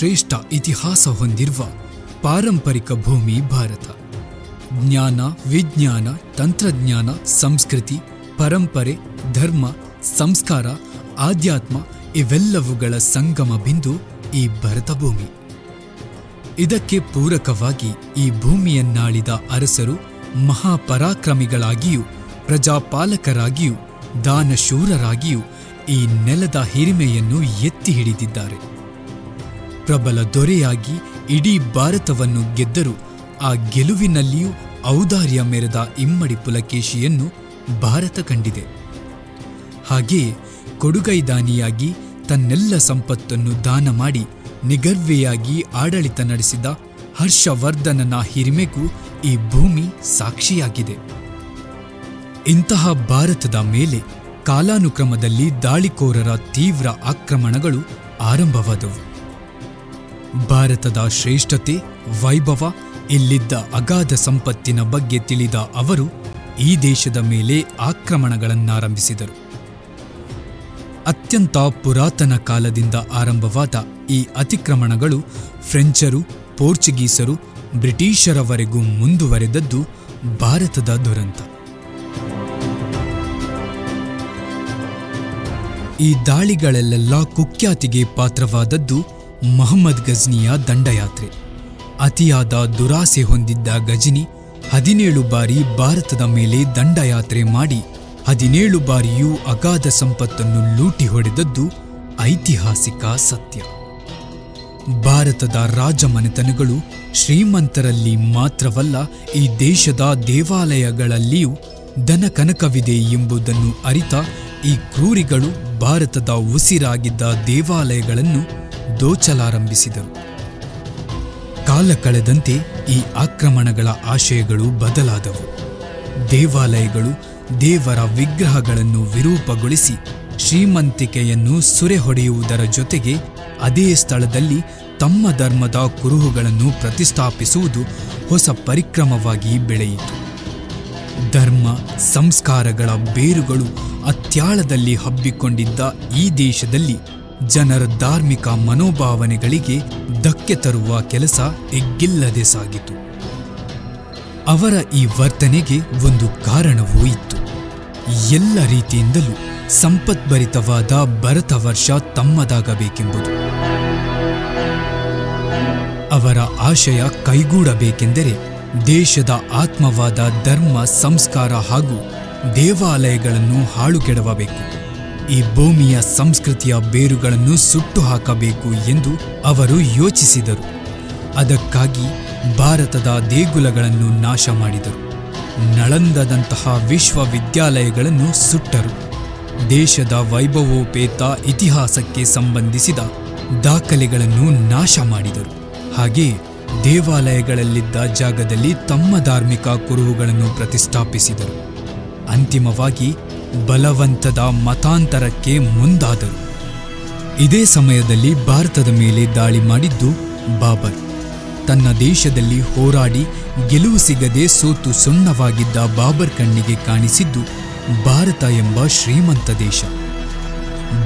ಶ್ರೇಷ್ಠ ಇತಿಹಾಸ ಹೊಂದಿರುವ ಪಾರಂಪರಿಕ ಭೂಮಿ ಭಾರತ. ಜ್ಞಾನ, ವಿಜ್ಞಾನ, ತಂತ್ರಜ್ಞಾನ, ಸಂಸ್ಕೃತಿ, ಪರಂಪರೆ, ಧರ್ಮ, ಸಂಸ್ಕಾರ, ಆಧ್ಯಾತ್ಮ ಇವೆಲ್ಲವುಗಳ ಸಂಗಮ ಬಿಂದು ಈ ಭರತ ಭೂಮಿ. ಇದಕ್ಕೆ ಪೂರಕವಾಗಿ ಈ ಭೂಮಿಯನ್ನಾಳಿದ ಅರಸರು ಮಹಾಪರಾಕ್ರಮಿಗಳಾಗಿಯೂ ಪ್ರಜಾಪಾಲಕರಾಗಿಯೂ ದಾನಶೂರರಾಗಿಯೂ ಈ ನೆಲದ ಹಿರಿಮೆಯನ್ನು ಎತ್ತಿ ಹಿಡಿದಿದ್ದಾರೆ. ಪ್ರಬಲ ದೊರೆಯಾಗಿ ಇಡೀ ಭಾರತವನ್ನು ಗೆದ್ದರು. ಆ ಗೆಲುವಿನಲ್ಲಿಯೂ ಔದಾರ್ಯ ಮೆರೆದ ಇಮ್ಮಡಿ ಪುಲಕೇಶಿಯನ್ನು ಭಾರತ ಕಂಡಿದೆ. ಹಾಗೆಯೇ ಕೊಡುಗೈದಾನಿಯಾಗಿ ತನ್ನೆಲ್ಲ ಸಂಪತ್ತನ್ನು ದಾನ ಮಾಡಿ ನಿಗರ್ವೆಯಾಗಿ ಆಡಳಿತ ನಡೆಸಿದ ಹರ್ಷವರ್ಧನನ ಹಿರಿಮೆಗೂ ಈ ಭೂಮಿ ಸಾಕ್ಷಿಯಾಗಿದೆ. ಇಂತಹ ಭಾರತದ ಮೇಲೆ ಕಾಲಾನುಕ್ರಮದಲ್ಲಿ ದಾಳಿಕೋರರ ತೀವ್ರ ಆಕ್ರಮಣಗಳು ಆರಂಭವಾದವು. ಭಾರತದ ಶ್ರೇಷ್ಠತೆ, ವೈಭವ, ಇಲ್ಲಿದ್ದ ಅಗಾಧ ಸಂಪತ್ತಿನ ಬಗ್ಗೆ ತಿಳಿದ ಅವರು ಈ ದೇಶದ ಮೇಲೆ ಆಕ್ರಮಣಗಳನ್ನಾರಂಭಿಸಿದರು. ಅತ್ಯಂತ ಪುರಾತನ ಕಾಲದಿಂದ ಆರಂಭವಾದ ಈ ಅತಿಕ್ರಮಣಗಳು ಫ್ರೆಂಚರು, ಪೋರ್ಚುಗೀಸರು, ಬ್ರಿಟಿಷರವರೆಗೂ ಮುಂದುವರೆದದ್ದು ಭಾರತದ ದುರಂತ. ಈ ದಾಳಿಗಳಲ್ಲೆಲ್ಲ ಕುಖ್ಯಾತಿಗೆ ಪಾತ್ರವಾದದ್ದು ಮೊಹಮ್ಮದ್ ಗಜ್ನಿಯ ದಂಡಯಾತ್ರೆ. ಅತಿಯಾದ ದುರಾಸೆ ಹೊಂದಿದ್ದ ಗಜನಿ ಹದಿನೇಳು ಬಾರಿ ಭಾರತದ ಮೇಲೆ ದಂಡಯಾತ್ರೆ ಮಾಡಿ, ಹದಿನೇಳು ಬಾರಿಯೂ ಅಗಾಧ ಸಂಪತ್ತನ್ನು ಲೂಟಿ ಹೊಡೆದದ್ದು ಐತಿಹಾಸಿಕ ಸತ್ಯ. ಭಾರತದ ರಾಜಮನೆತನಗಳು ಶ್ರೀಮಂತರಲ್ಲಿ ಮಾತ್ರವಲ್ಲ, ಈ ದೇಶದ ದೇವಾಲಯಗಳಲ್ಲಿಯೂ ದನಕನಕವಿದೆ ಎಂಬುದನ್ನು ಅರಿತ ಈ ಕ್ರೂರಿಗಳು ಭಾರತದ ಉಸಿರಾಗಿದ್ದ ದೇವಾಲಯಗಳನ್ನು ದೋಚಲಾರಂಭಿಸಿದರು. ಕಾಲ ಕಳೆದಂತೆ ಈ ಆಕ್ರಮಣಗಳ ಆಶಯಗಳು ಬದಲಾದವು. ದೇವಾಲಯಗಳು ದೇವರ ವಿಗ್ರಹಗಳನ್ನು ವಿರೂಪಗೊಳಿಸಿ ಶ್ರೀಮಂತಿಕೆಯನ್ನು ಸುರೆ ಹೊಡೆಯುವುದರ ಜೊತೆಗೆ ಅದೇ ಸ್ಥಳದಲ್ಲಿ ತಮ್ಮ ಧರ್ಮದ ಕುರುಹುಗಳನ್ನು ಪ್ರತಿಷ್ಠಾಪಿಸುವುದು ಹೊಸ ಪರಿಕ್ರಮವಾಗಿ ಬೆಳೆಯಿತು. ಧರ್ಮ, ಸಂಸ್ಕಾರಗಳ ಬೇರುಗಳು ಅತ್ಯಾಳದಲ್ಲಿ ಹಬ್ಬಿಕೊಂಡಿದ್ದ ಈ ದೇಶದಲ್ಲಿ ಜನರ ಧಾರ್ಮಿಕ ಮನೋಭಾವನೆಗಳಿಗೆ ಧಕ್ಕೆ ತರುವ ಕೆಲಸ ಎಗ್ಗಿಲ್ಲದೆ ಸಾಗಿತು. ಅವರ ಈ ವರ್ತನೆಗೆ ಒಂದು ಕಾರಣವೂ ಇತ್ತು. ಎಲ್ಲ ರೀತಿಯಿಂದಲೂ ಸಂಪದ್ಭರಿತವಾದ ಭರತ ವರ್ಷ ತಮ್ಮದಾಗಬೇಕೆಂಬುದು. ಅವರ ಆಶಯ ಕೈಗೂಡಬೇಕೆಂದರೆ ದೇಶದ ಆತ್ಮವಾದ ಧರ್ಮ, ಸಂಸ್ಕಾರ ಹಾಗೂ ದೇವಾಲಯಗಳನ್ನು ಹಾಳುಗೆಡವಬೇಕು. ಈ ಭೂಮಿಯ ಸಂಸ್ಕೃತಿಯ ಬೇರುಗಳನ್ನು ಸುಟ್ಟು ಹಾಕಬೇಕು ಎಂದು ಅವರು ಯೋಚಿಸಿದರು. ಅದಕ್ಕಾಗಿ ಭಾರತದ ದೇಗುಲಗಳನ್ನು ನಾಶ ಮಾಡಿದರು. ನಳಂದದಂತಹ ವಿಶ್ವವಿದ್ಯಾಲಯಗಳನ್ನು ಸುಟ್ಟರು. ದೇಶದ ವೈಭವೋಪೇತ ಇತಿಹಾಸಕ್ಕೆ ಸಂಬಂಧಿಸಿದ ದಾಖಲೆಗಳನ್ನು ನಾಶ ಮಾಡಿದರು. ಹಾಗೆಯೇ ದೇವಾಲಯಗಳಲ್ಲಿದ್ದ ಜಾಗದಲ್ಲಿ ತಮ್ಮ ಧಾರ್ಮಿಕ ಕುರುಹುಗಳನ್ನು ಪ್ರತಿಷ್ಠಾಪಿಸಿದರು. ಅಂತಿಮವಾಗಿ ಬಲವಂತದ ಮತಾಂತರಕ್ಕೆ ಮುಂದಾದರು. ಇದೇ ಸಮಯದಲ್ಲಿ ಭಾರತದ ಮೇಲೆ ದಾಳಿ ಮಾಡಿದ್ದು ಬಾಬರ್. ತನ್ನ ದೇಶದಲ್ಲಿ ಹೋರಾಡಿ ಗೆಲುವು ಸಿಗದೆ ಸೋತು ಸುಣ್ಣವಾಗಿದ್ದ ಬಾಬರ್ ಕಣ್ಣಿಗೆ ಕಾಣಿಸಿದ್ದು ಭಾರತ ಎಂಬ ಶ್ರೀಮಂತ ದೇಶ.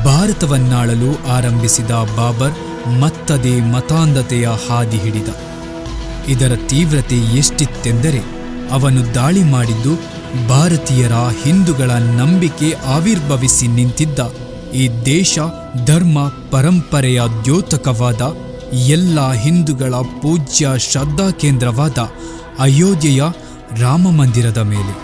ಭಾರತವನ್ನಾಳಲು ಆರಂಭಿಸಿದ ಬಾಬರ್ ಮತ್ತದೇ ಮತಾಂಧತೆಯ ಹಾದಿ ಹಿಡಿದ. ಇದರ ತೀವ್ರತೆ ಎಷ್ಟಿತ್ತೆಂದರೆ ಅವನು ದಾಳಿ ಮಾಡಿದ್ದು ಭಾರತೀಯರ ಹಿಂದೂಗಳ ನಂಬಿಕೆ ಆವಿರ್ಭವಿಸಿ ನಿಂತಿದ್ದ ಈ ದೇಶ ಧರ್ಮ ಪರಂಪರೆಯ ದ್ಯೋತಕವಾದ ಎಲ್ಲ ಹಿಂದೂಗಳ ಪೂಜ್ಯ ಶ್ರದ್ಧಾ ಕೇಂದ್ರವಾದ ಅಯೋಧ್ಯೆಯ ರಾಮಮಂದಿರದ ಮೇಲೆ.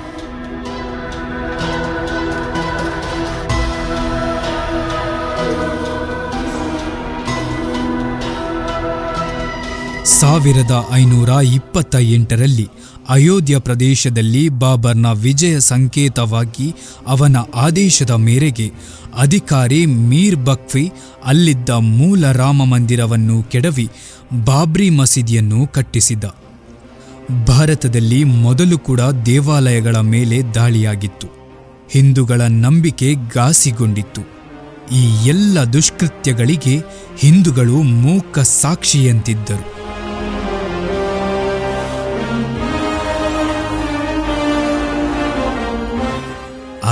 ಸಾವಿರದ ಐನೂರ ಇಪ್ಪತ್ತ ಎಂಟರಲ್ಲಿ ಅಯೋಧ್ಯ ಪ್ರದೇಶದಲ್ಲಿ ಬಾಬರ್ನ ವಿಜಯ ಸಂಕೇತವಾಗಿ ಅವನ ಆದೇಶದ ಮೇರೆಗೆ ಅಧಿಕಾರಿ ಮೀರ್ ಬಕ್ಫಿ ಅಲ್ಲಿದ್ದ ಮೂಲ ರಾಮ ಮಂದಿರವನ್ನು ಕೆಡವಿ ಬಾಬ್ರಿ ಮಸೀದಿಯನ್ನು ಕಟ್ಟಿಸಿದ. ಭಾರತದಲ್ಲಿ ಮೊದಲು ಕೂಡ ದೇವಾಲಯಗಳ ಮೇಲೆ ದಾಳಿಯಾಗಿತ್ತು. ಹಿಂದೂಗಳ ನಂಬಿಕೆ ಘಾಸಿಗೊಂಡಿತ್ತು. ಈ ಎಲ್ಲ ದುಷ್ಕೃತ್ಯಗಳಿಗೆ ಹಿಂದೂಗಳು ಮೂಕ ಸಾಕ್ಷಿಯಂತಿದ್ದರು.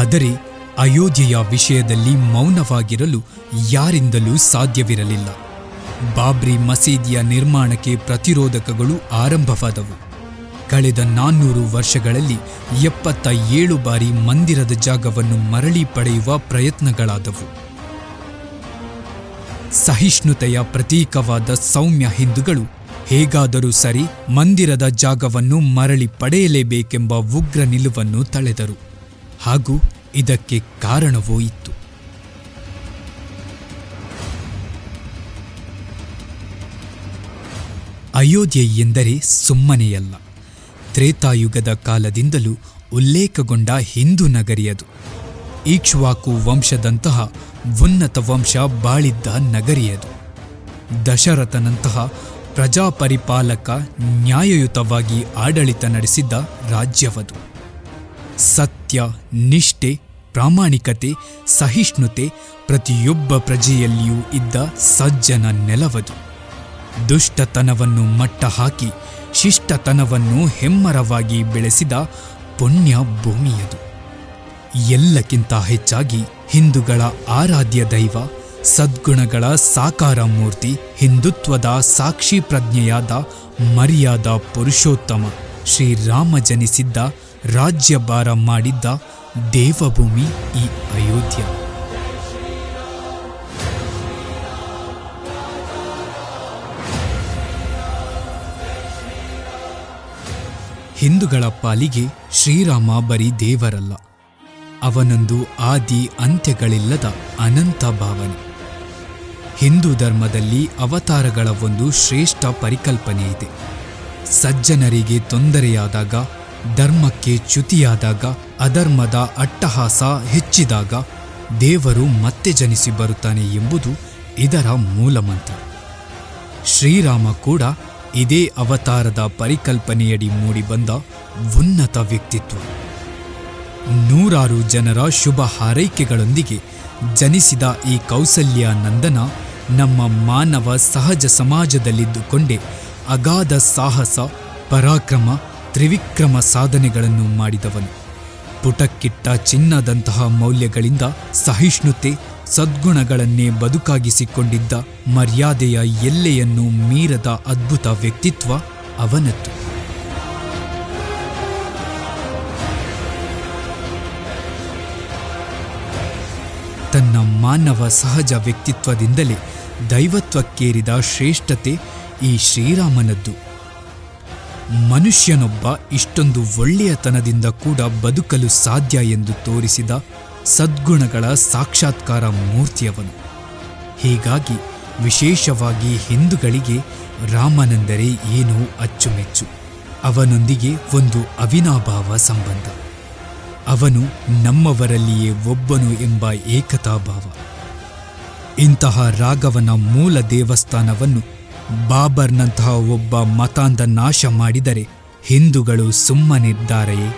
ಆದರೆ ಅಯೋಧ್ಯೆಯ ವಿಷಯದಲ್ಲಿ ಮೌನವಾಗಿರಲು ಯಾರಿಂದಲೂ ಸಾಧ್ಯವಿರಲಿಲ್ಲ. ಬಾಬ್ರಿ ಮಸೀದಿಯ ನಿರ್ಮಾಣಕ್ಕೆ ಪ್ರತಿರೋಧಕಗಳು ಆರಂಭವಾದವು. ಕಳೆದ ನಾನ್ನೂರು ವರ್ಷಗಳಲ್ಲಿ ಎಪ್ಪತ್ತ ಏಳು ಬಾರಿ ಮಂದಿರದ ಜಾಗವನ್ನು ಮರಳಿ ಪಡೆಯುವ ಪ್ರಯತ್ನಗಳಾದವು. ಸಹಿಷ್ಣುತೆಯ ಪ್ರತೀಕವಾದ ಸೌಮ್ಯ ಹಿಂದೂಗಳು ಹೇಗಾದರೂ ಸರಿ ಮಂದಿರದ ಜಾಗವನ್ನು ಮರಳಿ ಪಡೆಯಲೇಬೇಕೆಂಬ ಉಗ್ರ ನಿಲುವನ್ನು ತಳೆದರು. ಹಾಗೂ ಇದಕ್ಕೆ ಕಾರಣವೂ ಇತ್ತು. ಅಯೋಧ್ಯೆ ಎಂದರೆ ಸುಮ್ಮನೆಯಲ್ಲ. ತ್ರೇತಾಯುಗದ ಕಾಲದಿಂದಲೂ ಉಲ್ಲೇಖಗೊಂಡ ಹಿಂದೂ ನಗರಿಯದು. ಈಕ್ಷ್ವಾಕು ವಂಶದಂತಹ ಉನ್ನತ ವಂಶ ಬಾಳಿದ್ದ ನಗರಿಯದು. ದಶರಥನಂತಹ ಪ್ರಜಾಪರಿಪಾಲಕ ನ್ಯಾಯಯುತವಾಗಿ ಆಡಳಿತ ನಡೆಸಿದ್ದ ರಾಜ್ಯವದು. ಸತ್ಯ, ನಿಷ್ಠೆ, ಪ್ರಾಮಾಣಿಕತೆ, ಸಹಿಷ್ಣುತೆ ಪ್ರತಿಯೊಬ್ಬ ಪ್ರಜೆಯಲ್ಲಿಯೂ ಇದ್ದ ಸಜ್ಜನ ನೆಲವದು. ದುಷ್ಟತನವನ್ನು ಮಟ್ಟ ಹಾಕಿ ಶಿಷ್ಟತನವನ್ನು ಹೆಮ್ಮರವಾಗಿ ಬೆಳೆಸಿದ ಪುಣ್ಯ ಭೂಮಿಯದು. ಎಲ್ಲಕ್ಕಿಂತ ಹೆಚ್ಚಾಗಿ ಹಿಂದೂಗಳ ಆರಾಧ್ಯ ದೈವ, ಸದ್ಗುಣಗಳ ಸಾಕಾರ ಮೂರ್ತಿ, ಹಿಂದುತ್ವದ ಸಾಕ್ಷಿ ಪ್ರಜ್ಞೆಯಾದ ಮರ್ಯಾದ ಪುರುಷೋತ್ತಮ ಶ್ರೀರಾಮ ಜನಿಸಿದ್ದ ರಾಜ್ಯಭಾರ ಮಾಡಿದ್ದ ದೇವಭೂಮಿ ಈ ಅಯೋಧ್ಯ. ಹಿಂದೂಗಳ ಪಾಲಿಗೆ ಶ್ರೀರಾಮ ಬರೀ ದೇವರಲ್ಲ. ಅವನೊಂದು ಆದಿ ಅಂತ್ಯಗಳಿಲ್ಲದ ಅನಂತ ಭಾವನೆ. ಹಿಂದೂ ಧರ್ಮದಲ್ಲಿ ಅವತಾರಗಳ ಒಂದು ಶ್ರೇಷ್ಠ ಪರಿಕಲ್ಪನೆ ಇದೆ. ಸಜ್ಜನರಿಗೆ ತೊಂದರೆಯಾದಾಗ ಧರ್ಮಕ್ಕೆ ಚ್ಯುತಿಯಾದಾಗ, ಅಧರ್ಮದ ಅಟ್ಟಹಾಸ ಹೆಚ್ಚಿದಾಗ ದೇವರು ಮತ್ತೆ ಜನಿಸಿ ಬರುತ್ತಾನೆ ಎಂಬುದು ಇದರ ಮೂಲಮಂತ್ರ. ಶ್ರೀರಾಮ ಕೂಡ ಇದೇ ಅವತಾರದ ಪರಿಕಲ್ಪನೆಯಡಿ ಮೂಡಿಬಂದ ಉನ್ನತ ವ್ಯಕ್ತಿತ್ವ. ನೂರಾರು ಜನರ ಶುಭ ಹಾರೈಕೆಗಳೊಂದಿಗೆ ಜನಿಸಿದ ಈ ಕೌಸಲ್ಯ ನಂದನ ನಮ್ಮ ಮಾನವ ಸಹಜ ಸಮಾಜದಲ್ಲಿದ್ದುಕೊಂಡೇ ಅಗಾಧ ಸಾಹಸ, ಪರಾಕ್ರಮ ತ್ರಿವಿಕ್ರಮ ಸಾಧನೆಗಳನ್ನು ಮಾಡಿದವನು. ಪುಟಕ್ಕಿಟ್ಟ ಚಿನ್ನದಂತಹ ಮೌಲ್ಯಗಳಿಂದ ಸಹಿಷ್ಣುತೆ, ಸದ್ಗುಣಗಳನ್ನೇ ಬದುಕಾಗಿಸಿಕೊಂಡಿದ್ದ ಮರ್ಯಾದೆಯ ಎಲ್ಲೆಯನ್ನು ಮೀರದ ಅದ್ಭುತ ವ್ಯಕ್ತಿತ್ವ ಅವನದ್ದು. ತನ್ನ ಮಾನವ ಸಹಜ ವ್ಯಕ್ತಿತ್ವದಿಂದಲೇ ದೈವತ್ವಕ್ಕೇರಿದ ಶ್ರೇಷ್ಠತೆ ಈ ಶ್ರೀರಾಮನದ್ದು. ಮನುಷ್ಯನೊಬ್ಬ ಇಷ್ಟೊಂದು ಒಳ್ಳೆಯತನದಿಂದ ಕೂಡ ಬದುಕಲು ಸಾಧ್ಯ ಎಂದು ತೋರಿಸಿದ ಸದ್ಗುಣಗಳ ಸಾಕ್ಷಾತ್ಕಾರ ಮೂರ್ತಿಯವನು. ಹೀಗಾಗಿ ವಿಶೇಷವಾಗಿ ಹಿಂದುಗಳಿಗೆ ರಾಮನೆಂದರೆ ಏನು ಅಚ್ಚುಮೆಚ್ಚು. ಅವನೊಂದಿಗೆ ಒಂದು ಅವಿನಾಭಾವ ಸಂಬಂಧ. ಅವನು ನಮ್ಮವರಲ್ಲಿಯೇ ಒಬ್ಬನು ಎಂಬ ಏಕತಾಭಾವ. ಇಂತಹ ರಾಘವನ ಮೂಲ ದೇವಸ್ಥಾನವನ್ನು ಬಾಬರ್ನಂತಹ ಒಬ್ಬ ಮತಾಂಧ ನಾಶ ಮಾಡಿದರೆ ಹಿಂದೂಗಳು ಸುಮ್ಮನಿದ್ದಾರೆಯೇ?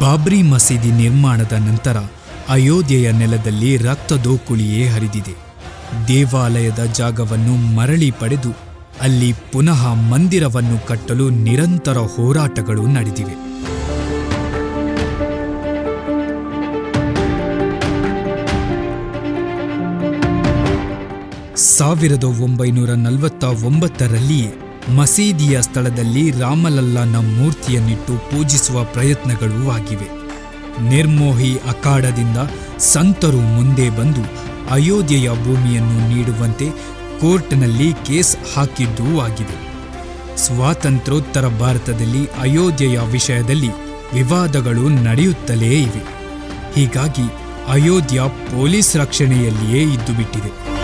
ಬಾಬ್ರಿ ಮಸೀದಿ ನಿರ್ಮಾಣದ ನಂತರ ಅಯೋಧ್ಯೆಯ ನೆಲದಲ್ಲಿ ರಕ್ತದೋಕುಳಿಯೇ ಹರಿದಿದೆ. ದೇವಾಲಯದ ಜಾಗವನ್ನು ಮರಳಿ ಪಡೆದು ಅಲ್ಲಿ ಪುನಃ ಮಂದಿರವನ್ನು ಕಟ್ಟಲು ನಿರಂತರ ಹೋರಾಟಗಳು ನಡೆದಿವೆ. ಸಾವಿರದ ಒಂಬೈನೂರ ನಲವತ್ತ ಒಂಬತ್ತರಲ್ಲಿಯೇ ಮಸೀದಿಯ ಸ್ಥಳದಲ್ಲಿ ರಾಮಲಲ್ಲನ ಮೂರ್ತಿಯನ್ನಿಟ್ಟು ಪೂಜಿಸುವ ಪ್ರಯತ್ನಗಳೂ ಆಗಿವೆ. ನಿರ್ಮೋಹಿ ಅಖಾಡದಿಂದ ಸಂತರು ಮುಂದೆ ಬಂದು ಅಯೋಧ್ಯೆಯ ಭೂಮಿಯನ್ನು ನೀಡುವಂತೆ ಕೋರ್ಟ್ನಲ್ಲಿ ಕೇಸ್ ಹಾಕಿದ್ದೂ ಆಗಿದೆ. ಸ್ವಾತಂತ್ರ್ಯೋತ್ತರ ಭಾರತದಲ್ಲಿ ಅಯೋಧ್ಯೆಯ ವಿಷಯದಲ್ಲಿ ವಿವಾದಗಳು ನಡೆಯುತ್ತಲೇ ಇವೆ. ಹೀಗಾಗಿ ಅಯೋಧ್ಯ ಪೊಲೀಸ್ ರಕ್ಷಣೆಯಲ್ಲಿಯೇ ಇದ್ದುಬಿಟ್ಟಿದೆ.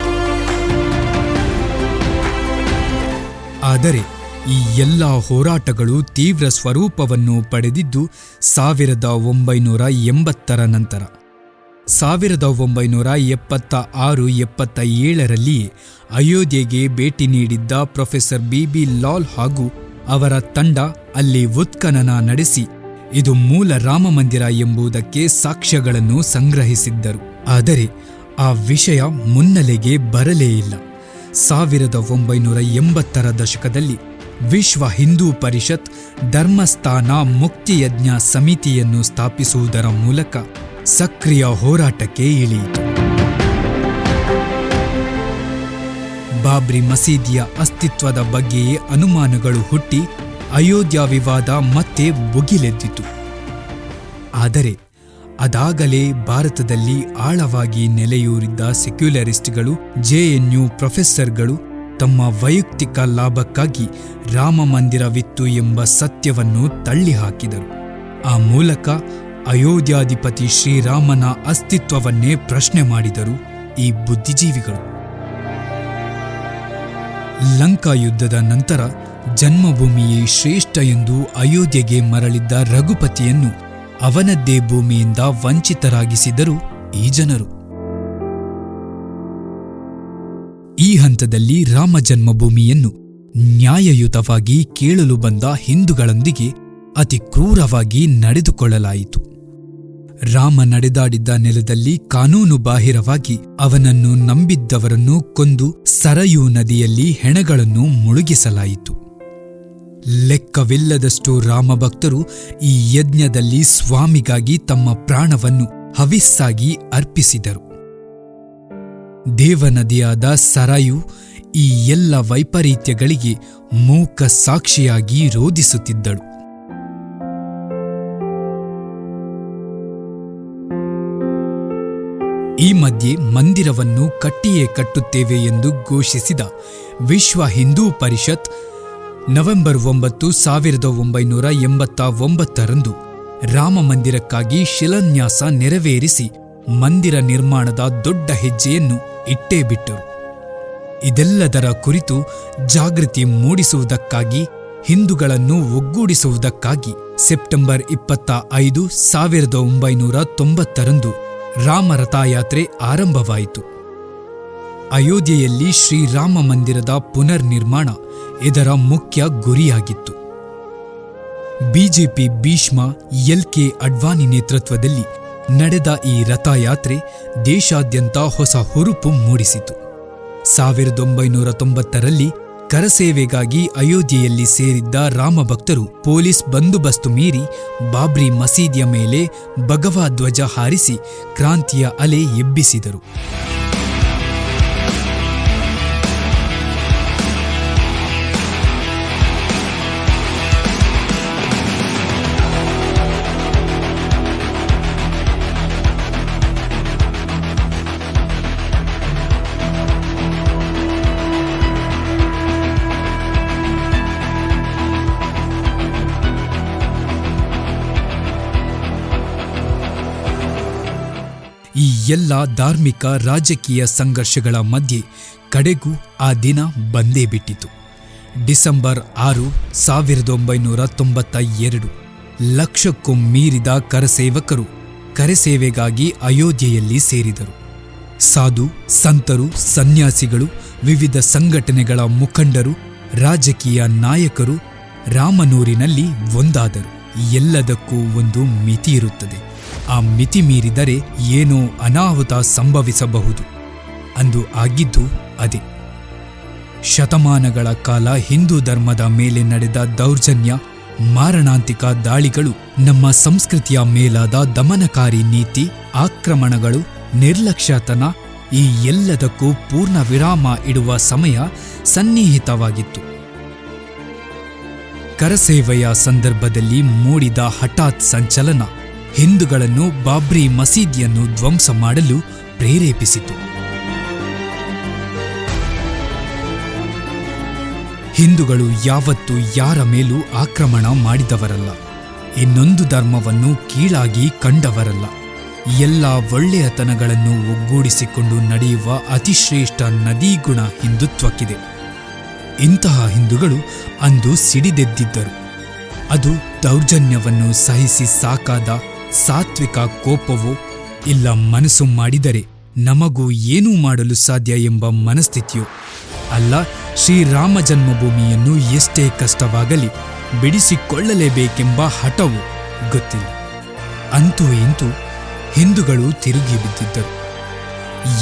ಆದರೆ ಈ ಎಲ್ಲ ಹೋರಾಟಗಳು ತೀವ್ರ ಸ್ವರೂಪವನ್ನು ಪಡೆದಿದ್ದು ಸಾವಿರದ ಒಂಬೈನೂರ ಎಂಬತ್ತರ ನಂತರ. ಸಾವಿರದ ಒಂಬೈನೂರ ಎಪ್ಪತ್ತ ಆರು ಎಪ್ಪತ್ತ ಏಳರಲ್ಲಿ ಅಯೋಧ್ಯೆಗೆ ಭೇಟಿ ನೀಡಿದ್ದ ಪ್ರೊಫೆಸರ್ ಬಿ ಬಿ ಲಾಲ್ ಹಾಗೂ ಅವರ ತಂಡ ಅಲ್ಲಿ ಉತ್ಖನನ ನಡೆಸಿ, ಇದು ಮೂಲ ರಾಮಮಂದಿರ ಎಂಬುದಕ್ಕೆ ಸಾಕ್ಷ್ಯಗಳನ್ನು ಸಂಗ್ರಹಿಸಿದ್ದರು. ಆದರೆ ಆ ವಿಷಯ ಮುನ್ನೆಲೆಗೆ ಬರಲೇ ಇಲ್ಲ. ಸಾವಿರದ ಒಂಬೈನೂರ ಎಂಬತ್ತರ ದಶಕದಲ್ಲಿ ವಿಶ್ವ ಹಿಂದೂ ಪರಿಷತ್ ಧರ್ಮಸ್ಥಾನ ಮುಕ್ತಿಯಜ್ಞ ಸಮಿತಿಯನ್ನು ಸ್ಥಾಪಿಸುವುದರ ಮೂಲಕ ಸಕ್ರಿಯ ಹೋರಾಟಕ್ಕೆ ಇಳಿಯಿತು. ಬಾಬ್ರಿ ಮಸೀದಿಯ ಅಸ್ತಿತ್ವದ ಬಗ್ಗೆಯೇ ಅನುಮಾನಗಳು ಹುಟ್ಟಿ ಅಯೋಧ್ಯ ವಿವಾದ ಮತ್ತೆ ಬುಗಿಲೆದ್ದಿತು ಆದರೆ ಅದಾಗಲೇ ಭಾರತದಲ್ಲಿ ಆಳವಾಗಿ ನೆಲೆಯೂರಿದ್ದ ಸೆಕ್ಯುಲರಿಸ್ಟ್ಗಳು ಜೆಎನ್ಯು ಪ್ರೊಫೆಸರ್ಗಳು ತಮ್ಮ ವೈಯಕ್ತಿಕ ಲಾಭಕ್ಕಾಗಿ ರಾಮ ಮಂದಿರವಿತ್ತು ಎಂಬ ಸತ್ಯವನ್ನು ತಳ್ಳಿಹಾಕಿದರು. ಆ ಮೂಲಕ ಅಯೋಧ್ಯಾಧಿಪತಿ ಶ್ರೀರಾಮನ ಅಸ್ತಿತ್ವವನ್ನೇ ಪ್ರಶ್ನೆ ಮಾಡಿದರು ಈ ಬುದ್ಧಿಜೀವಿಗಳು. ಲಂಕಾ ಯುದ್ಧದ ನಂತರ ಜನ್ಮಭೂಮಿಯೇ ಶ್ರೇಷ್ಠ ಎಂದು ಅಯೋಧ್ಯೆಗೆ ಮರಳಿದ್ದ ರಘುಪತಿಯನ್ನು ಅವನದ್ದೇ ಭೂಮಿಯಿಂದ ವಂಚಿತರಾಗಿಸಿದರು ಈ ಜನರು. ಈ ಹಂತದಲ್ಲಿ ರಾಮ ಜನ್ಮಭೂಮಿಯನ್ನು ನ್ಯಾಯಯುತವಾಗಿ ಕೇಳಲು ಬಂದ ಹಿಂದೂಗಳೊಂದಿಗೆ ಅತಿ ಕ್ರೂರವಾಗಿ ನಡೆದುಕೊಳ್ಳಲಾಯಿತು. ರಾಮ ನಡೆದಾಡಿದ್ದ ನೆಲದಲ್ಲಿ ಕಾನೂನು ಬಾಹಿರವಾಗಿ ಅವನನ್ನು ನಂಬಿದ್ದವರನ್ನು ಕೊಂದು ಸರಯೂ ನದಿಯಲ್ಲಿ ಹೆಣಗಳನ್ನು ಮುಳುಗಿಸಲಾಯಿತು. ಲೆಕ್ಕವಿಲ್ಲದಷ್ಟು ರಾಮಭಕ್ತರು ಈ ಯಜ್ಞದಲ್ಲಿ ಸ್ವಾಮಿಗಾಗಿ ತಮ್ಮ ಪ್ರಾಣವನ್ನು ಹವಿಸ್ಸಾಗಿ ಅರ್ಪಿಸಿದರು. ದೇವನದಿಯಾದ ಸರಾಯು ಈ ಎಲ್ಲ ವೈಪರೀತ್ಯಗಳಿಗೆ ಮೂಕ ಸಾಕ್ಷಿಯಾಗಿ ರೋಧಿಸುತ್ತಿದ್ದಳು. ಈ ಮಧ್ಯೆ ಮಂದಿರವನ್ನು ಕಟ್ಟಿಯೇ ಕಟ್ಟುತ್ತೇವೆ ಎಂದು ಘೋಷಿಸಿದ ವಿಶ್ವ ಹಿಂದೂ ಪರಿಷತ್ ನವೆಂಬರ್ ಒಂಬತ್ತು ಸಾವಿರದ ಒಂಬೈನೂರ ಎಂಬತ್ತ ಒಂಬತ್ತರಂದು ರಾಮ ಮಂದಿರಕ್ಕಾಗಿ ಶಿಲಾನ್ಯಾಸ ನೆರವೇರಿಸಿ ಮಂದಿರ ನಿರ್ಮಾಣದ ದೊಡ್ಡ ಹೆಜ್ಜೆಯನ್ನು ಇಟ್ಟೇ ಬಿಟ್ಟರು. ಇದೆಲ್ಲದರ ಕುರಿತು ಜಾಗೃತಿ ಮೂಡಿಸುವುದಕ್ಕಾಗಿ, ಹಿಂದೂಗಳನ್ನು ಒಗ್ಗೂಡಿಸುವುದಕ್ಕಾಗಿ ಸೆಪ್ಟೆಂಬರ್ ಇಪ್ಪತ್ತ ಐದು ಸಾವಿರದ ಒಂಬೈನೂರ ತೊಂಬತ್ತರಂದು ರಾಮರಥಯಾತ್ರೆ ಆರಂಭವಾಯಿತು. ಅಯೋಧ್ಯೆಯಲ್ಲಿ ಶ್ರೀರಾಮ ಮಂದಿರದ ಪುನರ್ ನಿರ್ಮಾಣ ಇದರ ಮುಖ್ಯ ಗುರಿಯಾಗಿತ್ತು. BJP Bhishma L K Advani ನೇತೃತ್ವದಲ್ಲಿ ನಡೆದ ಈ ರಥಯಾತ್ರೆ ದೇಶಾದ್ಯಂತ ಹೊಸ ಹುರುಪು ಮೂಡಿಸಿತು. ಸಾವಿರದ ಒಂಬೈನೂರ ತೊಂಬತ್ತರಲ್ಲಿ ಕರಸೇವೆಗಾಗಿ ಅಯೋಧ್ಯೆಯಲ್ಲಿ ಸೇರಿದ್ದ ರಾಮಭಕ್ತರು ಪೊಲೀಸ್ ಬಂದೋಬಸ್ತು ಮೀರಿ ಬಾಬ್ರಿ ಮಸೀದಿಯ ಮೇಲೆ ಭಗವಾ ಧ್ವಜ ಹಾರಿಸಿ ಕ್ರಾಂತಿಯ ಅಲೆ ಎಬ್ಬಿಸಿದರು. ಎಲ್ಲ ಧಾರ್ಮಿಕ ರಾಜಕೀಯ ಸಂಘರ್ಷಗಳ ಮಧ್ಯೆ ಕಡೆಗೂ ಆ ದಿನ ಬಂದೇ ಬಿಟ್ಟಿತು. ಡಿಸೆಂಬರ್ ಆರು, ಸಾವಿರದ ಒಂಬೈನೂರ ತೊಂಬತ್ತ ಎರಡು. ಲಕ್ಷಕ್ಕೂ ಮೀರಿದ ಕರಸೇವಕರು ಕರೆಸೇವೆಗಾಗಿ ಅಯೋಧ್ಯೆಯಲ್ಲಿ ಸೇರಿದರು. ಸಾಧು, ಸಂತರು, ಸನ್ಯಾಸಿಗಳು, ವಿವಿಧ ಸಂಘಟನೆಗಳ ಮುಖಂಡರು, ರಾಜಕೀಯ ನಾಯಕರು ರಾಮನೂರಿನಲ್ಲಿ ಒಂದಾದರು. ಎಲ್ಲದಕ್ಕೂ ಒಂದು ಮಿತಿ ಇರುತ್ತದೆ ಆ ಮಿತಿ ಮೀರಿದರೆ ಏನೋ ಅನಾಹುತ ಸಂಭವಿಸಬಹುದು ಅಂದು ಆಗಿದ್ದು ಅದೇ. ಶತಮಾನಗಳ ಕಾಲ ಹಿಂದೂ ಧರ್ಮದ ಮೇಲೆ ನಡೆದ ದೌರ್ಜನ್ಯ, ಮಾರಣಾಂತಿಕ ದಾಳಿಗಳು, ನಮ್ಮ ಸಂಸ್ಕೃತಿಯ ಮೇಲಾದ ದಮನಕಾರಿ ನೀತಿ, ಆಕ್ರಮಣಗಳು, ನಿರ್ಲಕ್ಷ್ಯತನ ಈ ಎಲ್ಲದಕ್ಕೂ ಪೂರ್ಣ ವಿರಾಮ ಇಡುವ ಸಮಯ ಸನ್ನಿಹಿತವಾಗಿತ್ತು. ಕರಸೇವೆಯ ಸಂದರ್ಭದಲ್ಲಿ ಮೂಡಿದ ಹಠಾತ್ ಸಂಚಲನ. ಹಿಂದೂಗಳನ್ನು ಬಾಬ್ರಿ ಮಸೀದಿಯನ್ನು ಧ್ವಂಸ ಮಾಡಲು ಪ್ರೇರೇಪಿಸಿತು. ಹಿಂದೂಗಳು ಯಾವತ್ತೂ ಯಾರ ಮೇಲೂ ಆಕ್ರಮಣ ಮಾಡಿದವರಲ್ಲ. ಇನ್ನೊಂದು ಧರ್ಮವನ್ನು ಕೀಳಾಗಿ ಕಂಡವರಲ್ಲ. ಎಲ್ಲ ಒಳ್ಳೆಯತನಗಳನ್ನು ಒಗ್ಗೂಡಿಸಿಕೊಂಡು ನಡೆಯುವ ಅತಿಶ್ರೇಷ್ಠ ನದೀಗುಣ ಹಿಂದುತ್ವಕ್ಕಿದೆ. ಇಂತಹ ಹಿಂದೂಗಳು ಅಂದು ಸಿಡಿದೆದ್ದಿದ್ದರು. ಅದು ದೌರ್ಜನ್ಯವನ್ನು ಸಹಿಸಿ ಸಾಕಾದ ಸಾತ್ವಿಕ ಕೋಪವೋ ಇಲ್ಲ ಮನಸ್ಸು ಮಾಡಿದರೆ ನಮಗೂ ಏನೂ ಮಾಡಲು ಸಾಧ್ಯ ಎಂಬ ಮನಸ್ಥಿತಿಯೋ? ಅಲ್ಲ ಶ್ರೀರಾಮ ಜನ್ಮಭೂಮಿಯನ್ನು ಎಷ್ಟೇ ಕಷ್ಟವಾಗಲಿ ಬಿಡಿಸಿಕೊಳ್ಳಲೇಬೇಕೆಂಬ ಹಠವು? ಗೊತ್ತಿಲ್ಲ. ಅಂತೂ ಇಂತೂ ಹಿಂದೂಗಳು ತಿರುಗಿ ಬಿದ್ದಿದ್ದರು.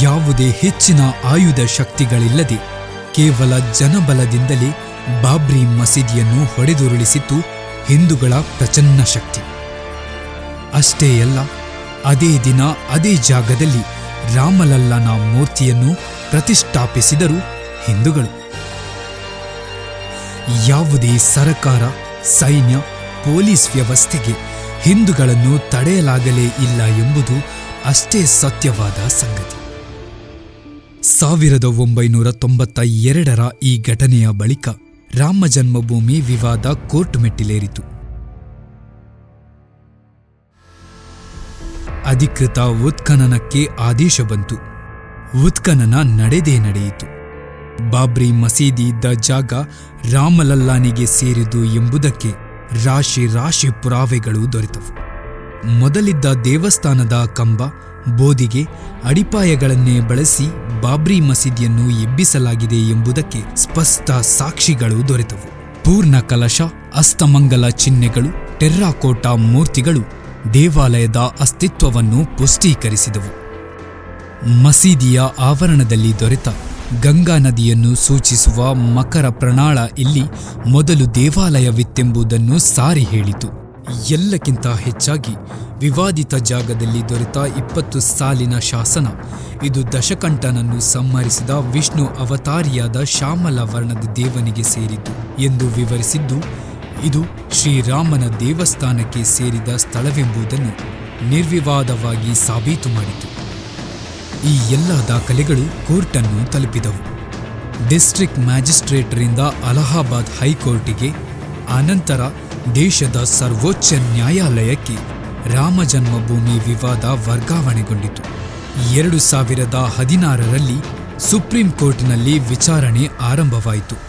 ಯಾವುದೇ ಹೆಚ್ಚಿನ ಆಯುಧ ಶಕ್ತಿಗಳಿಲ್ಲದೆ ಕೇವಲ ಜನಬಲದಿಂದಲೇ ಬಾಬ್ರಿ ಮಸೀದಿಯನ್ನು ಹೊಡೆದುರುಳಿಸಿತ್ತು ಹಿಂದೂಗಳ ಪ್ರಚನ್ನ ಶಕ್ತಿ. ಅಷ್ಟೇ ಅಲ್ಲ, ಅದೇ ದಿನ, ಅದೇ ಜಾಗದಲ್ಲಿ ರಾಮಲಲ್ಲನ ಮೂರ್ತಿಯನ್ನು ಪ್ರತಿಷ್ಠಾಪಿಸಿದರು ಹಿಂದೂಗಳು. ಯಾವುದೇ ಸರಕಾರ, ಸೈನ್ಯ, ಪೊಲೀಸ್ ವ್ಯವಸ್ಥೆಗೆ ಹಿಂದೂಗಳನ್ನು ತಡೆಯಲಾಗಲೇ ಇಲ್ಲ ಎಂಬುದು ಅಷ್ಟೇ ಸತ್ಯವಾದ ಸಂಗತಿ. ಸಾವಿರದ ಒಂಬೈನೂರ ತೊಂಬತ್ತ ಎರಡರ ಈ ಘಟನೆಯ ಬಳಿಕ ರಾಮ ಜನ್ಮಭೂಮಿ ವಿವಾದ ಕೋರ್ಟ್ ಮೆಟ್ಟಿಲೇರಿತು. ಅಧಿಕೃತ ಉತ್ಖನನಕ್ಕೆ ಆದೇಶ ಬಂತು. ಉತ್ಖನನ ನಡೆದೇ ನಡೆಯಿತು. ಬಾಬ್ರಿ ಮಸೀದಿ ಇದ್ದ ಜಾಗ ರಾಮಲಲ್ಲಾನಿಗೆ ಸೇರಿದು ಎಂಬುದಕ್ಕೆ ರಾಶಿ ರಾಶಿ ಪುರಾವೆಗಳು ದೊರೆತವು. ಮೊದಲಿದ್ದ ದೇವಸ್ಥಾನದ ಕಂಬ, ಬೋದಿಗೆ ಅಡಿಪಾಯಗಳನ್ನೇ ಬಳಸಿ ಬಾಬ್ರಿ ಮಸೀದಿಯನ್ನು ಎಬ್ಬಿಸಲಾಗಿದೆ ಎಂಬುದಕ್ಕೆ ಸ್ಪಷ್ಟ ಸಾಕ್ಷಿಗಳು ದೊರೆತವು. ಪೂರ್ಣ ಕಲಶ ಅಸ್ತಮಂಗಲ ಚಿಹ್ನೆಗಳು, ಟೆರ್ರಾಕೋಟಾ ಮೂರ್ತಿಗಳು ದೇವಾಲಯದ ಅಸ್ತಿತ್ವವನ್ನು ಪುಷ್ಟೀಕರಿಸಿದವು. ಮಸೀದಿಯ ಆವರಣದಲ್ಲಿ ದೊರೆತ ಗಂಗಾ ನದಿಯನ್ನು ಸೂಚಿಸುವ ಮಕರ ಪ್ರಣಾಳ ಇಲ್ಲಿ ಮೊದಲು ದೇವಾಲಯವಿತ್ತೆಂಬುದನ್ನು ಸಾರಿ ಹೇಳಿತು. ಎಲ್ಲಕ್ಕಿಂತ ಹೆಚ್ಚಾಗಿ ವಿವಾದಿತ ಜಾಗದಲ್ಲಿ ದೊರೆತ ಇಪ್ಪತ್ತು ಸಾಲಿನ ಶಾಸನ, ಇದು ದಶಕಂಠನನ್ನು ಸಂಹರಿಸಿದ ವಿಷ್ಣು ಅವತಾರಿಯಾದ ಶ್ಯಾಮಲ ವರ್ಣದ ದೇವನಿಗೆ ಸೇರಿತು ಎಂದು ವಿವರಿಸಿದ್ದು ಇದು ಶ್ರೀರಾಮನ ದೇವಸ್ಥಾನಕ್ಕೆ ಸೇರಿದ ಸ್ಥಳವೆಂಬುದನ್ನು ನಿರ್ವಿವಾದವಾಗಿ ಸಾಬೀತು ಮಾಡಿತು. ಈ ಎಲ್ಲ ದಾಖಲೆಗಳು ಕೋರ್ಟನ್ನು ತಲುಪಿದವು. ಡಿಸ್ಟ್ರಿಕ್ಟ್ ಮ್ಯಾಜಿಸ್ಟ್ರೇಟರಿಂದ ಅಲಹಾಬಾದ್ ಹೈಕೋರ್ಟಿಗೆ, ಅನಂತರ ದೇಶದ ಸರ್ವೋಚ್ಚ ನ್ಯಾಯಾಲಯಕ್ಕೆ ರಾಮ ಜನ್ಮಭೂಮಿ ವಿವಾದ ವರ್ಗಾವಣೆಗೊಂಡಿತು. ಎರಡು ಸಾವಿರದ ಹದಿನಾರರಲ್ಲಿ ಸುಪ್ರೀಂ ಕೋರ್ಟ್ನಲ್ಲಿ ವಿಚಾರಣೆ ಆರಂಭವಾಯಿತು.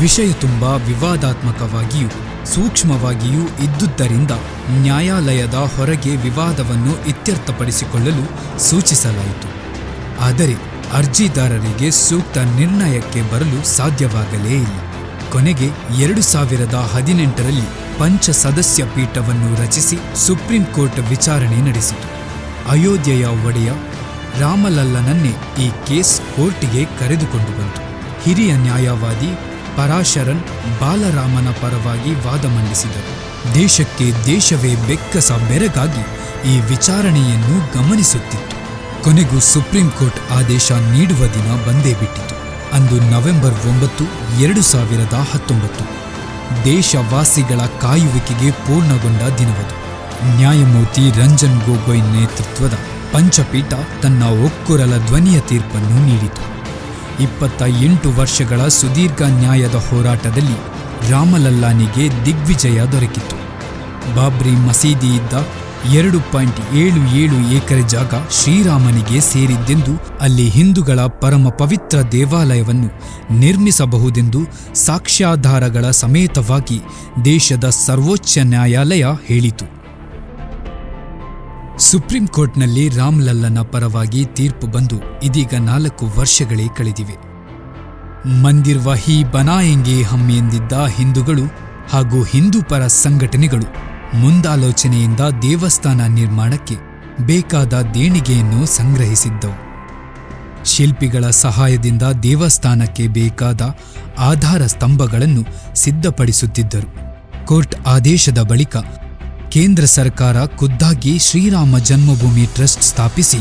ವಿಷಯ ತುಂಬ ವಿವಾದಾತ್ಮಕವಾಗಿಯೂ ಸೂಕ್ಷ್ಮವಾಗಿಯೂ ಇದ್ದುದರಿಂದ ನ್ಯಾಯಾಲಯದ ಹೊರಗೆ ವಿವಾದವನ್ನು ಇತ್ಯರ್ಥಪಡಿಸಿಕೊಳ್ಳಲು ಸೂಚಿಸಲಾಯಿತು. ಆದರೆ ಅರ್ಜಿದಾರರಿಗೆ ಸೂಕ್ತ ನಿರ್ಣಯಕ್ಕೆ ಬರಲು ಸಾಧ್ಯವಾಗಲೇ ಇಲ್ಲ. ಕೊನೆಗೆ ಎರಡು ಸಾವಿರದ ಹದಿನೆಂಟರಲ್ಲಿ ಪಂಚ ಸದಸ್ಯ ಪೀಠವನ್ನು ರಚಿಸಿ ಸುಪ್ರೀಂ ಕೋರ್ಟ್ ವಿಚಾರಣೆ ನಡೆಸಿತು. ಅಯೋಧ್ಯೆಯ ಒಡೆಯ ರಾಮಲಲ್ಲನನ್ನೇ ಈ ಕೇಸ್ ಕೋರ್ಟಿಗೆ ಕರೆದುಕೊಂಡು ಬಂತು. ಹಿರಿಯ ನ್ಯಾಯವಾದಿ ಪರಾಶರನ್ ಬಾಲರಾಮನ ಪರವಾಗಿ ವಾದ ಮಂಡಿಸಿದರು. ದೇಶಕ್ಕೆ ದೇಶವೇ ಬೆಕ್ಕಸ ಬೆರಗಾಗಿ ಈ ವಿಚಾರಣೆಯನ್ನು ಗಮನಿಸುತ್ತಿತ್ತು. ಕೊನೆಗೂ ಸುಪ್ರೀಂ ಕೋರ್ಟ್ ಆದೇಶ ನೀಡುವ ದಿನ ಬಂದೇ ಬಿಟ್ಟಿತು. ಅಂದು ನವೆಂಬರ್ ಒಂಬತ್ತು, ಎರಡು ಸಾವಿರದ ಹತ್ತೊಂಬತ್ತು. ದೇಶವಾಸಿಗಳ ಕಾಯುವಿಕೆಗೆ ಪೂರ್ಣಗೊಂಡ ದಿನವದು. ನ್ಯಾಯಮೂರ್ತಿ ರಂಜನ್ ಗೊಗೊಯ್ ನೇತೃತ್ವದ ಪಂಚಪೀಠ ತನ್ನ ಒಕ್ಕುರಲ ಧ್ವನಿಯ ತೀರ್ಪನ್ನು ನೀಡಿತು. ಇಪ್ಪತ್ತ ಎಂಟು ವರ್ಷಗಳ ಸುದೀರ್ಘ ನ್ಯಾಯದ ಹೋರಾಟದಲ್ಲಿ ರಾಮಲಲ್ಲಾನಿಗೆ ದಿಗ್ವಿಜಯ ದೊರಕಿತು. ಬಾಬ್ರಿ ಮಸೀದಿ ಇದ್ದ ಎರಡು ಪಾಯಿಂಟ್ ಏಳು ಏಳು ಎಕರೆ ಜಾಗ ಶ್ರೀರಾಮನಿಗೆ ಸೇರಿದ್ದೆಂದು ಅಲ್ಲಿ ಹಿಂದೂಗಳ ಪರಮ ಪವಿತ್ರ ದೇವಾಲಯವನ್ನು ನಿರ್ಮಿಸಬಹುದೆಂದು ಸಾಕ್ಷ್ಯಾಧಾರಗಳ ಸಮೇತವಾಗಿ ದೇಶದ ಸರ್ವೋಚ್ಚ ನ್ಯಾಯಾಲಯ ಹೇಳಿತು. ಸುಪ್ರೀಂ ಕೋರ್ಟ್ನಲ್ಲಿ ರಾಮ್ಲಲ್ಲನ ಪರವಾಗಿ ತೀರ್ಪು ಬಂದು ಇದೀಗ ನಾಲ್ಕು ವರ್ಷಗಳೇ ಕಳೆದಿವೆ. ಮಂದಿರ್ ವಹಿ ಬನಾಯೆಂಗೆ ಹಮ್ ಎಂದಿದ್ದ ಹಿಂದೂಗಳು ಹಾಗೂ ಹಿಂದೂ ಪರ ಸಂಘಟನೆಗಳು ಮುಂದಾಲೋಚನೆಯಿಂದ ದೇವಸ್ಥಾನ ನಿರ್ಮಾಣಕ್ಕೆ ಬೇಕಾದ ದೇಣಿಗೆಯನ್ನು ಸಂಗ್ರಹಿಸಿದ್ದವು. ಶಿಲ್ಪಿಗಳ ಸಹಾಯದಿಂದ ದೇವಸ್ಥಾನಕ್ಕೆ ಬೇಕಾದ ಆಧಾರ ಸ್ತಂಭಗಳನ್ನು ಸಿದ್ಧಪಡಿಸುತ್ತಿದ್ದರು. ಕೋರ್ಟ್ ಆದೇಶದ ಬಳಿಕ ಕೇಂದ್ರ ಸರ್ಕಾರ ಖುದ್ದಾಗಿ ಶ್ರೀರಾಮ ಜನ್ಮಭೂಮಿ ಟ್ರಸ್ಟ್ ಸ್ಥಾಪಿಸಿ,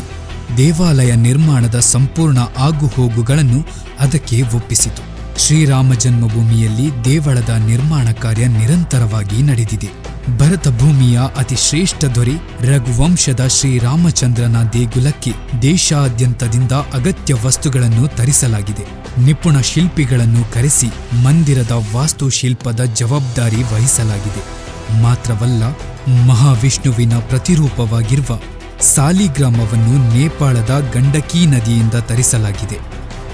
ದೇವಾಲಯ ನಿರ್ಮಾಣದ ಸಂಪೂರ್ಣ ಆಗುಹೋಗುಗಳನ್ನು ಅದಕ್ಕೆ ಒಪ್ಪಿಸಿತು. ಶ್ರೀರಾಮ ಜನ್ಮಭೂಮಿಯಲ್ಲಿ ದೇವಳದ ನಿರ್ಮಾಣ ಕಾರ್ಯ ನಿರಂತರವಾಗಿ ನಡೆದಿದೆ. ಭರತ ಭೂಮಿಯ ಅತಿ ಶ್ರೇಷ್ಠ ದೊರೆ ರಘುವಂಶದ ಶ್ರೀರಾಮಚಂದ್ರನ ದೇಗುಲಕ್ಕೆ ದೇಶಾದ್ಯಂತದಿಂದ ಅಗತ್ಯ ವಸ್ತುಗಳನ್ನು ತರಿಸಲಾಗಿದೆ. ನಿಪುಣ ಶಿಲ್ಪಿಗಳನ್ನು ಕರೆಸಿ, ಮಂದಿರದ ವಾಸ್ತುಶಿಲ್ಪದ ಜವಾಬ್ದಾರಿ ವಹಿಸಲಾಗಿದೆ. ಮಾತ್ರವಲ್ಲ ಮಹಾವಿಷ್ಣುವಿನ ಪ್ರತಿರೂಪವಾಗಿರುವ ಸಾಲಿಗ್ರಾಮವನ್ನು ನೇಪಾಳದ ಗಂಡಕಿ ನದಿಯಿಂದ ತರಿಸಲಾಗಿದೆ.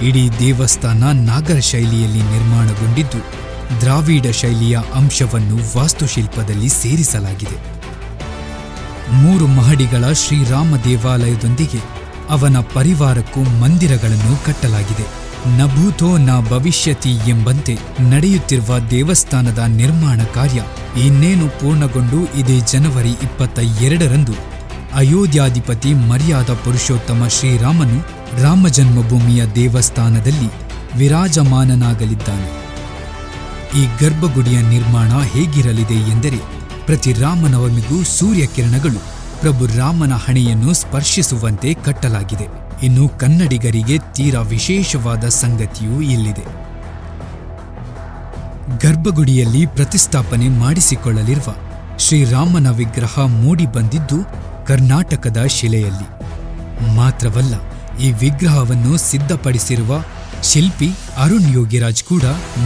ಇಡೀ ದೇವಸ್ಥಾನ ನಾಗರ ಶೈಲಿಯಲ್ಲಿ ನಿರ್ಮಾಣಗೊಂಡಿದ್ದು, ದ್ರಾವಿಡ ಶೈಲಿಯ ಅಂಶವನ್ನು ವಾಸ್ತುಶಿಲ್ಪದಲ್ಲಿ ಸೇರಿಸಲಾಗಿದೆ. ಮೂರು ಮಹಡಿಗಳ ಶ್ರೀರಾಮ ದೇವಾಲಯದೊಂದಿಗೆ ಅವನ ಪರಿವಾರಕ್ಕೂ ಮಂದಿರಗಳನ್ನು ಕಟ್ಟಲಾಗಿದೆ. ನಭೂತೋ ನ ಭವಿಷ್ಯತಿ ಎಂಬಂತೆ ನಡೆಯುತ್ತಿರುವ ದೇವಸ್ಥಾನದ ನಿರ್ಮಾಣ ಕಾರ್ಯ ಇನ್ನೇನು ಪೂರ್ಣಗೊಂಡು ಇದೇ ಜನವರಿ ಇಪ್ಪತ್ತ ಎರಡರಂದು ಅಯೋಧ್ಯಾಧಿಪತಿ ಮರ್ಯಾದ ಪುರುಷೋತ್ತಮ ಶ್ರೀರಾಮನು ರಾಮಜನ್ಮಭೂಮಿಯ ದೇವಸ್ಥಾನದಲ್ಲಿ ವಿರಾಜಮಾನನಾಗಲಿದ್ದಾನೆ. ಈ ಗರ್ಭಗುಡಿಯ ನಿರ್ಮಾಣ ಹೇಗಿರಲಿದೆ ಎಂದರೆ ಪ್ರತಿ ರಾಮನವಮಿಗೂ ಸೂರ್ಯಕಿರಣಗಳು ಪ್ರಭು ರಾಮನ ಹಣೆಯನ್ನು ಸ್ಪರ್ಶಿಸುವಂತೆ ಕಟ್ಟಲಾಗಿದೆ. ಇನ್ನು ಕನ್ನಡಿಗರಿಗೆ ತೀರಾ ವಿಶೇಷವಾದ ಸಂಗತಿಯೂ ಇಲ್ಲಿದೆ. ಗರ್ಭಗುಡಿಯಲ್ಲಿ ಪ್ರತಿಷ್ಠಾಪನೆ ಮಾಡಿಸಿಕೊಳ್ಳಲಿರುವ ಶ್ರೀರಾಮನ ವಿಗ್ರಹ ಮೂಡಿ ಬಂದಿದ್ದು ಕರ್ನಾಟಕದ ಶಿಲೆಯಲ್ಲಿ. ಮಾತ್ರವಲ್ಲ, ಈ ವಿಗ್ರಹವನ್ನು ಸಿದ್ಧಪಡಿಸಿರುವ ಶಿಲ್ಪಿ ಅರುಣ್ ಯೋಗಿರಾಜ್ ಕೂಡ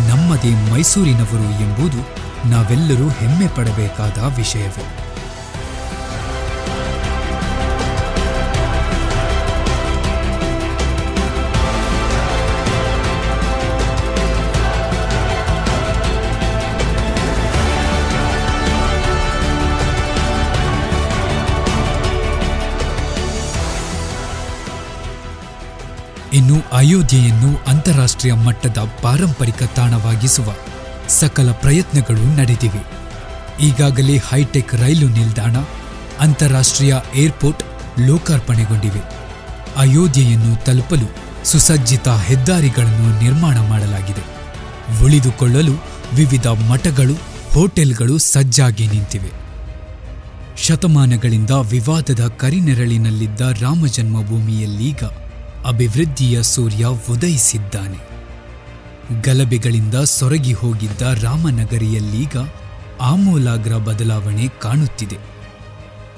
ನಮ್ಮದೇ ಮೈಸೂರಿನವರು ಎಂಬುದು ನಾವೆಲ್ಲರೂ ಹೆಮ್ಮೆ ಪಡಬೇಕಾದ ವಿಷಯವೇ. ಅಯೋಧ್ಯೆಯನ್ನು ಅಂತಾರಾಷ್ಟ್ರೀಯ ಮಟ್ಟದ ಪಾರಂಪರಿಕ ತಾಣವಾಗಿಸುವ ಸಕಲ ಪ್ರಯತ್ನಗಳು ನಡೆದಿವೆ. ಈಗಾಗಲೇ ಹೈಟೆಕ್ ರೈಲು ನಿಲ್ದಾಣ, ಅಂತಾರಾಷ್ಟ್ರೀಯ ಏರ್ಪೋರ್ಟ್ ಲೋಕಾರ್ಪಣೆಗೊಂಡಿವೆ. ಅಯೋಧ್ಯೆಯನ್ನು ತಲುಪಲು ಸುಸಜ್ಜಿತ ಹೆದ್ದಾರಿಗಳನ್ನು ನಿರ್ಮಾಣ ಮಾಡಲಾಗಿದೆ. ಉಳಿದುಕೊಳ್ಳಲು ವಿವಿಧ ಮಠಗಳು, ಹೋಟೆಲ್ಗಳು ಸಜ್ಜಾಗಿ ನಿಂತಿವೆ. ಶತಮಾನಗಳಿಂದ ವಿವಾದದ ಕರಿನೆರಳಿನಲ್ಲಿದ್ದ ರಾಮ ಜನ್ಮಭೂಮಿಯಲ್ಲೀಗ ಅಭಿವೃದ್ಧಿಯ ಸೂರ್ಯ ಉದಯಿಸಿದ್ದಾನೆ. ಗಲಭೆಗಳಿಂದ ಸೊರಗಿ ಹೋಗಿದ್ದ ರಾಮನಗರಿಯಲ್ಲೀಗ ಆಮೂಲಾಗ್ರ ಬದಲಾವಣೆ ಕಾಣುತ್ತಿದೆ.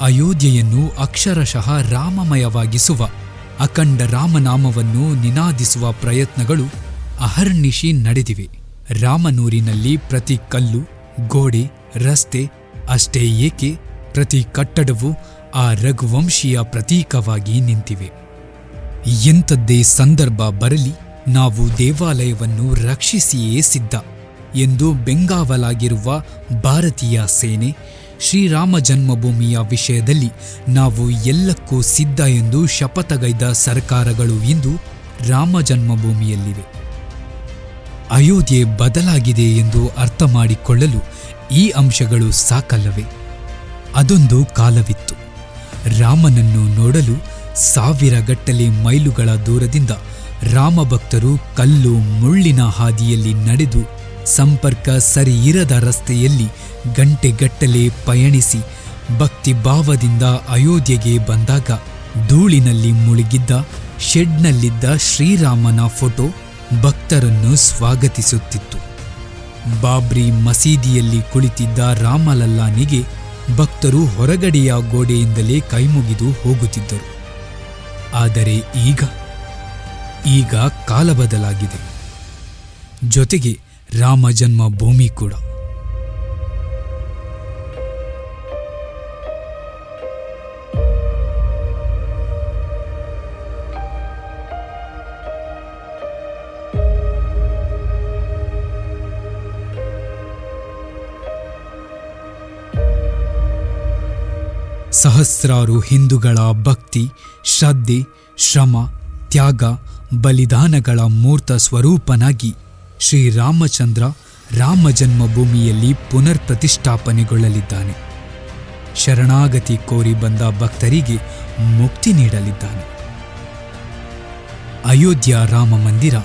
ಅಯೋಧ್ಯೆಯನ್ನು ಅಕ್ಷರಶಃ ರಾಮಮಯವಾಗಿಸುವ ಅಖಂಡ ರಾಮನಾಮವನ್ನು ನಿನಾದಿಸುವ ಪ್ರಯತ್ನಗಳು ಅಹರ್ನಿಶಿ ನಡೆದಿವೆ. ರಾಮನೂರಿನಲ್ಲಿ ಪ್ರತಿ ಕಲ್ಲು, ಗೋಡೆ, ರಸ್ತೆ ಅಷ್ಟೇ ಏಕೆ ಪ್ರತಿ ಕಟ್ಟಡವು ಆ ರಘುವಂಶೀಯ ಪ್ರತೀಕವಾಗಿ ನಿಂತಿವೆ. ಎಂಥದ್ದೇ ಸಂದರ್ಭ ಬರಲಿ, ನಾವು ದೇವಾಲಯವನ್ನು ರಕ್ಷಿಸಿಯೇ ಸಿದ್ಧ ಎಂದು ಬೆಂಗಾವಲಾಗಿರುವ ಭಾರತೀಯ ಸೇನೆ ಶ್ರೀರಾಮ ಜನ್ಮಭೂಮಿಯ ವಿಷಯದಲ್ಲಿ ನಾವು ಎಲ್ಲಕ್ಕೂ ಸಿದ್ಧ ಎಂದು ಶಪಥಗೈದ ಸರ್ಕಾರಗಳು ಇಂದು ರಾಮ ಜನ್ಮಭೂಮಿಯಲ್ಲಿವೆ. ಅಯೋಧ್ಯೆ ಬದಲಾಗಿದೆ ಎಂದು ಅರ್ಥ ಮಾಡಿಕೊಳ್ಳಲು ಈ ಅಂಶಗಳು ಸಾಕಲ್ಲವೇ? ಅದೊಂದು ಕಾಲವಿತ್ತು. ರಾಮನನ್ನು ನೋಡಲು ಸಾವಿರ ಗಟ್ಟಲೆ ಮೈಲುಗಳ ದೂರದಿಂದ ರಾಮಭಕ್ತರು ಕಲ್ಲು ಮುಳ್ಳಿನ ಹಾದಿಯಲ್ಲಿ ನಡೆದು ಸಂಪರ್ಕ ಸರಿಯಿರದ ರಸ್ತೆಯಲ್ಲಿ ಗಂಟೆಗಟ್ಟಲೆ ಪಯಣಿಸಿ ಭಕ್ತಿಭಾವದಿಂದ ಅಯೋಧ್ಯೆಗೆ ಬಂದಾಗ ಧೂಳಿನಲ್ಲಿ ಮುಳುಗಿದ್ದ, ಶೆಡ್ನಲ್ಲಿದ್ದ ಶ್ರೀರಾಮನ ಫೋಟೋ ಭಕ್ತರನ್ನು ಸ್ವಾಗತಿಸುತ್ತಿತ್ತು. ಬಾಬ್ರಿ ಮಸೀದಿಯಲ್ಲಿ ಕುಳಿತಿದ್ದ ರಾಮಲಲ್ಲಾನಿಗೆ ಭಕ್ತರು ಹೊರಗಡೆಯ ಗೋಡೆಯಿಂದಲೇ ಕೈಮುಗಿದು ಹೋಗುತ್ತಿದ್ದರು. ಆದರೆ ಈಗ ಈಗ ಕಾಲ ಬದಲಾಗಿದೆ. ಜೊತೆಗೆ ರಾಮ ಜನ್ಮ ಭೂಮಿ ಕೂಡ. ಸಹಸ್ರಾರು ಹಿಂದೂಗಳ ಭಕ್ತಿ, ಶ್ರದ್ಧೆ, ಶ್ರಮ, ತ್ಯಾಗ, ಬಲಿದಾನಗಳ ಮೂರ್ತ ಸ್ವರೂಪನಾಗಿ ಶ್ರೀರಾಮಚಂದ್ರ ರಾಮ ಜನ್ಮಭೂಮಿಯಲ್ಲಿ ಪುನರ್ ಪ್ರತಿಷ್ಠಾಪನೆಗೊಳ್ಳಲಿದ್ದಾನೆ ಶರಣಾಗತಿ ಕೋರಿ ಬಂದ ಭಕ್ತರಿಗೆ ಮುಕ್ತಿ ನೀಡಲಿದ್ದಾನೆ. ಅಯೋಧ್ಯ ರಾಮ ಮಂದಿರ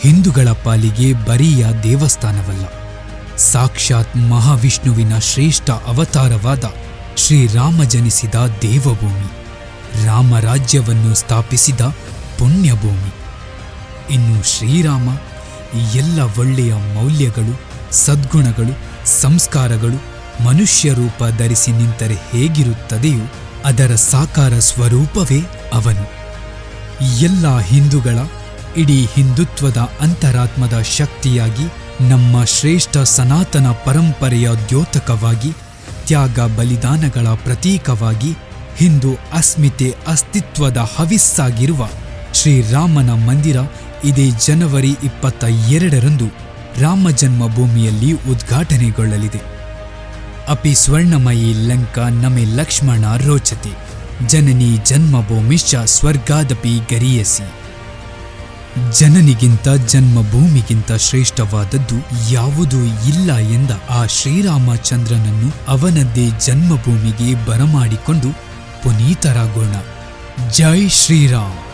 ಹಿಂದೂಗಳ ಪಾಲಿಗೆ ಬರಿಯ ದೇವಸ್ಥಾನವಲ್ಲ. ಸಾಕ್ಷಾತ್ ಮಹಾವಿಷ್ಣುವಿನ ಶ್ರೇಷ್ಠ ಅವತಾರವಾದ ಶ್ರೀರಾಮ ಜನಿಸಿದ ದೇವಭೂಮಿ ರಾಮರಾಜ್ಯವನ್ನು ಸ್ಥಾಪಿಸಿದ ಪುಣ್ಯಭೂಮಿ. ಇನ್ನು ಶ್ರೀರಾಮ ಎಲ್ಲ ಒಳ್ಳೆಯ ಮೌಲ್ಯಗಳು, ಸದ್ಗುಣಗಳು, ಸಂಸ್ಕಾರಗಳು ಮನುಷ್ಯ ರೂಪ ಧರಿಸಿ ನಿಂತರೆ ಹೇಗಿರುತ್ತದೆಯೋ ಅದರ ಸಾಕಾರ ಸ್ವರೂಪವೇ ಅವನು. ಎಲ್ಲ ಹಿಂದೂಗಳ, ಇಡೀ ಹಿಂದುತ್ವದ ಅಂತರಾತ್ಮದ ಶಕ್ತಿಯಾಗಿ ನಮ್ಮ ಶ್ರೇಷ್ಠ ಸನಾತನ ಪರಂಪರೆಯ ದ್ಯೋತಕವಾಗಿ ತ್ಯಾಗ ಬಲಿದಾನಗಳ ಪ್ರತೀಕವಾಗಿ ಹಿಂದೂ ಅಸ್ಮಿತೆ ಅಸ್ತಿತ್ವದ ಹವಿಸ್ಸಾಗಿರುವ ಶ್ರೀರಾಮನ ಮಂದಿರ ಇದೇ ಜನವರಿ ಇಪ್ಪತ್ತ ಎರಡರಂದು ರಾಮ ಜನ್ಮಭೂಮಿಯಲ್ಲಿ ಉದ್ಘಾಟನೆಗೊಳ್ಳಲಿದೆ. ಅಪಿ ಸ್ವರ್ಣಮಯಿ ಲಂಕಾ ನಮೆ ಲಕ್ಷ್ಮಣ ರೋಚತೆ. ಜನನಿ ಜನ್ಮಭೂಮಿಶ್ಚ ಸ್ವರ್ಗಾದಪಿ ಗರಿಯಸಿ. ಜನನಿಗಿಂತ ಜನ್ಮಭೂಮಿಗಿಂತ ಶ್ರೇಷ್ಠವಾದದ್ದು ಯಾವುದೂ ಇಲ್ಲ ಎಂದ ಆ ಶ್ರೀರಾಮಚಂದ್ರನನ್ನು ಅವನದ್ದೇ ಜನ್ಮಭೂಮಿಗೆ ಬರಮಾಡಿಕೊಂಡು ಪುನೀತರಾಗೋಣ. ಜೈ ಶ್ರೀರಾಮ್.